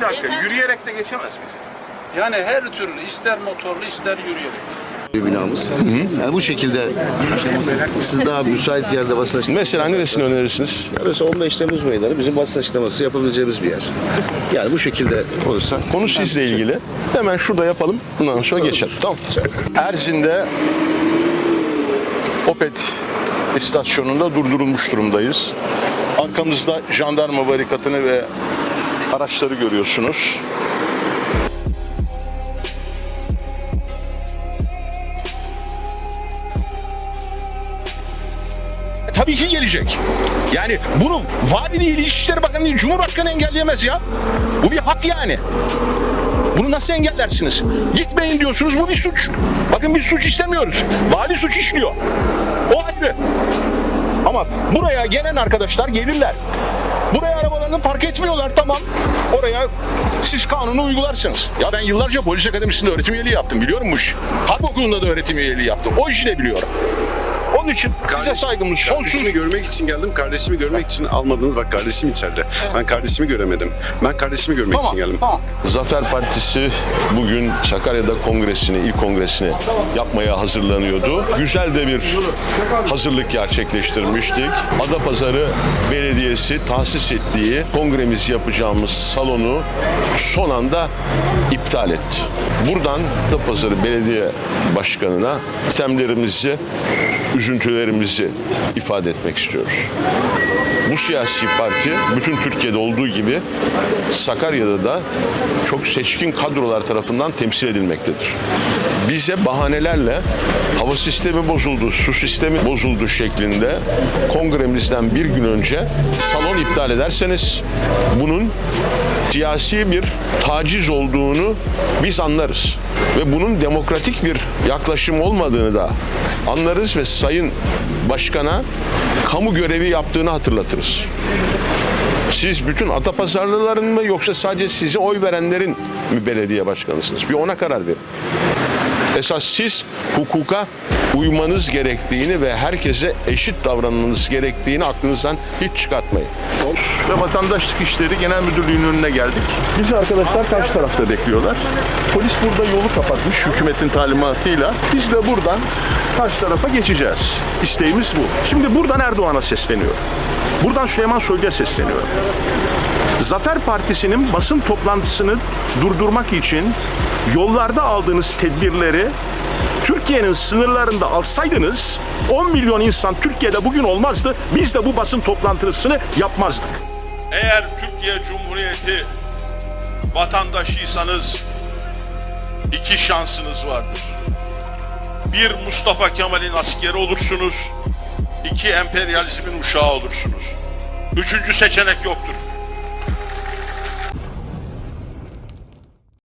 Bir dakika yürüyerek de geçemez miyiz? Yani her türlü ister motorlu ister yürüyerek. bir binamız. Yani bu şekilde siz daha müsait yerde basın açıklaması Mesela neresini önerirsiniz? Mesela 15 Temmuz meydanı bizim basın açıklaması yapabileceğimiz bir yer. Yani bu şekilde olursa Konu sizle ilgili. Hemen şurada yapalım. Bundan sonra geçelim. Tamam. Erzin'de Opet istasyonunda durdurulmuş durumdayız. Arkamızda jandarma barikatını ve araçları görüyorsunuz. E, Tabii ki gelecek. Yani bunu vali değil, İçişleri Bakanı değil, Cumhurbaşkanı engelleyemez ya. Bu bir hak yani. Bunu nasıl engellersiniz? Gitmeyin diyorsunuz bu bir suç. Bakın biz suç istemiyoruz. Vali suç işliyor. O ayrı. Ama buraya gelen arkadaşlar gelirler. Buraya arabalarını park etmiyorlar tamam. Oraya siz kanunu uygularsınız. Ya ben yıllarca polis akademisinde öğretim üyeliği yaptım. Biliyorum bu işi. Harp okulunda da öğretim üyeliği yaptım. O işi de biliyorum. Onun için size saygımız sonsuz. Kardeşimi görmek için geldim. Kardeşimi görmek için almadınız. Bak kardeşim içeride. Ben kardeşimi göremedim. Ben kardeşimi görmek için geldim. tamam. Zafer Partisi bugün Sakarya'da kongresini, ilk kongresini yapmaya hazırlanıyordu. Güzel de bir hazırlık gerçekleştirmiştik. Adapazarı Belediyesi tahsis ettiği kongremizi yapacağımız salonu son anda iptal etti. Buradan Adapazarı Belediye Başkanı'na itemlerimizi, üzüntülerimizi ifade etmek istiyoruz. Bu siyasi parti bütün Türkiye'de olduğu gibi Sakarya'da da çok seçkin kadrolar tarafından temsil edilmektedir. Bize bahanelerle hava sistemi bozuldu, su sistemi bozuldu şeklinde kongremizden bir gün önce salon iptal ederseniz bunun siyasi bir taciz olduğunu biz anlarız. Ve bunun demokratik bir yaklaşım olmadığını da anlarız ve Sayın Başkan'a kamu görevi yaptığını hatırlatırız. Siz bütün Atapazarlıların mı yoksa sadece size oy verenlerin mi belediye başkanısınız? Bir ona karar verin. Esas siz hukuka uymanız gerektiğini ve herkese eşit davranmanız gerektiğini aklınızdan hiç çıkartmayın. Ve Vatandaşlık İşleri Genel Müdürlüğü'nün önüne geldik. Bizi arkadaşlar karşı tarafta bekliyorlar. Polis burada yolu kapatmış hükümetin talimatıyla. Biz de buradan karşı tarafa geçeceğiz. İsteğimiz bu. Şimdi buradan Erdoğan'a sesleniyor. Buradan Süleyman Soylu'ya sesleniyor. Zafer Partisi'nin basın toplantısını durdurmak için yollarda aldığınız tedbirleri Türkiye'nin sınırlarında alsaydınız 10 milyon insan Türkiye'de bugün olmazdı. Biz de bu basın toplantısını yapmazdık. Eğer Türkiye Cumhuriyeti vatandaşıysanız iki şansınız vardır. Bir Mustafa Kemal'in askeri olursunuz, iki emperyalizmin uşağı olursunuz. Üçüncü seçenek yoktur.